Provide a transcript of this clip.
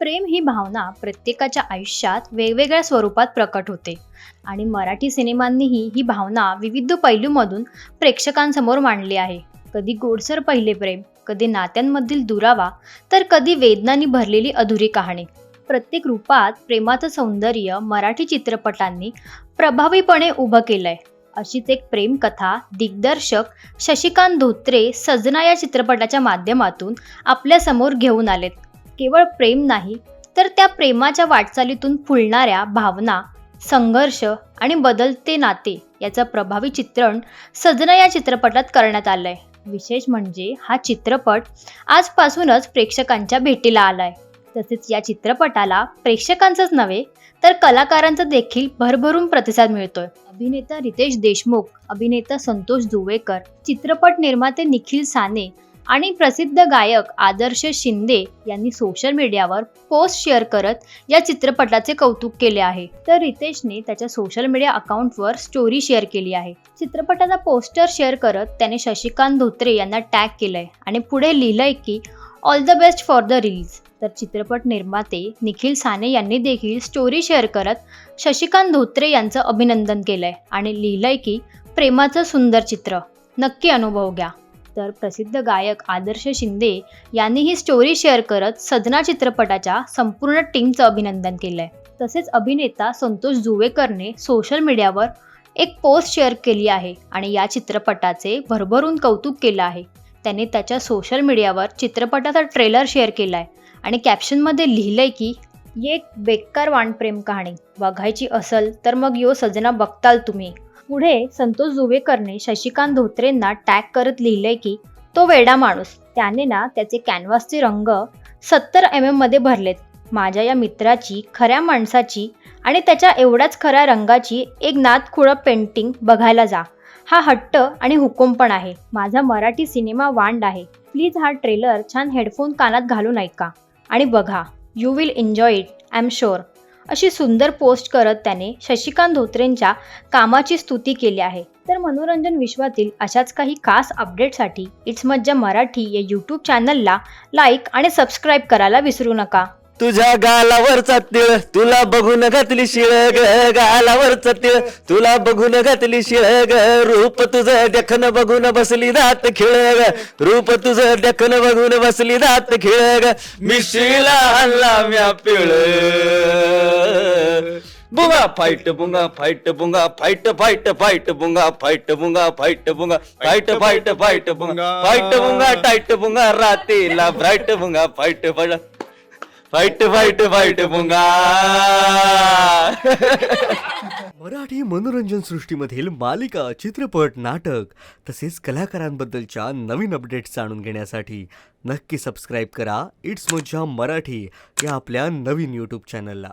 प्रेम ही भावना प्रत्येकाच्या आयुष्यात वेगवेगळ्या स्वरूपात प्रकट होते. आणि मराठी सिनेमांनीही ही भावना विविध पैलूमधून प्रेक्षकांसमोर मांडली आहे. कधी गोडसर पहिले प्रेम कधी नात्यांमधील दुरावा तर कधी वेदनांनी भरलेली अधुरी कहाणी. प्रत्येक रूपात प्रेमाचं सौंदर्य मराठी चित्रपटांनी प्रभावीपणे उभं केलंय. अशीच एक प्रेमकथा दिग्दर्शक शशिकांत धोत्रे सजना या चित्रपटाच्या माध्यमातून आपल्यासमोर घेऊन आलेत. केवळ प्रेम नाही तर त्या प्रेमाच्या वाटचालीतून फुलणाऱ्या भावना संघर्ष आणि बदलते नाते याचं प्रभावी चित्रण सजना या चित्रपटात करण्यात आलंय. विशेष म्हणजे हा चित्रपट आजपासूनच प्रेक्षकांच्या भेटीला आलाय. तसेच या चित्रपटाला प्रेक्षकांचंच नव्हे तर कलाकारांचा देखील भरभरून प्रतिसाद मिळतोय. अभिनेता रितेश देशमुख अभिनेता संतोष जुवेकर चित्रपट निर्माते निखिल साने आणि प्रसिद्ध गायक आदर्श शिंदे यांनी सोशल मीडियावर पोस्ट शेअर करत या चित्रपटाचे कौतुक केले आहे. तर रितेशने त्याच्या सोशल मीडिया अकाउंटवर स्टोरी शेअर केली आहे. चित्रपटाचा पोस्टर शेअर करत त्याने शशिकांत धोत्रे यांना टॅग केलंय आणि पुढे लिहिलंय की all the best for the release तर चित्रपट निर्माते निखिल साने यांनी देखील स्टोरी शेअर करत शशिकांत धोत्रे यांचं अभिनंदन केलंय आणि लिहिलंय की प्रेमाचं सुंदर चित्र. नक्की अनुभव घ्या. तर प्रसिद्ध गायक आदर्श शिंदे यांनी ही स्टोरी शेअर करत सजना चित्रपटाच्या संपूर्ण टीमचं अभिनंदन केलंय. तसेच अभिनेता संतोष जुवेकरने सोशल मीडियावर एक पोस्ट शेअर केली आहे आणि या चित्रपटाचे भरभरून कौतुक केलं आहे. त्याने त्याच्या सोशल मीडियावर चित्रपटाचा ट्रेलर शेअर केला आहे आणि कॅप्शनमध्ये लिहिलंय की एक बेकार वाणप्रेम कहाणी. बघायची असल तर मग यो सजना बघताल तुम्ही. पुढे संतोष जुवेकरने शशिकांत धोत्रेंना टॅग करत लिहिलंय की तो वेडा माणूस. त्याने ना त्याचे कॅनव्हासचे रंग सत्तर एम एममध्ये भरलेत. माझ्या या मित्राची खऱ्या माणसाची आणि त्याच्या एवढ्याच खऱ्या रंगाची एक नातखुळं पेंटिंग बघायला जा. हा हट्ट आणि हुकूम पण आहे. माझा मराठी सिनेमा वांड आहे. प्लीज हा ट्रेलर छान हेडफोन कानात घालून ऐका आणि बघा you will enjoy it I am sure अशी सुंदर पोस्ट करत त्याने शशिकांत धोत्रेंच्या कामाची स्तुती केली आहे. तर मनोरंजन विश्वातील अशाच काही खास अपडेटसाठी इट्स मज्जा मराठी या यूट्यूब चॅनलला लाईक आणि सबस्क्राईब करायला विसरू नका. तुझ्या गालावरचा तिळ तुला बघून घातली शिळ ग गालावरचा तिळ तुला बघून घातली शिळ ग. रूप तुझं देखन बघून बसली दात खिळ ग. रूप तुझं देखन बघून बसली दात खिळ ग. मिशीला हल्ला म्या पिळ. बुंगा फाईट बुंगा फाईट बुंगा फाईट फाईट फाईट बुंगा फाईट बुंगा फाईट बुंगा फाईट फाईट फाईट बुंगा फाईट बुंगा टाईट बुंगा रातेला ब्राईट बुंगा fight fight fight fight fight बुंगा मराठी मनोरंजन सृष्टीमधील मालिका चित्रपट नाटक तसेच कलाकारांबद्दलच्या नवीन अपडेट्स जाणून घेण्यासाठी नक्की सबस्क्राईब करा. इट्स मज्जा मराठी या आपल्या नवीन यूट्यूब चॅनलला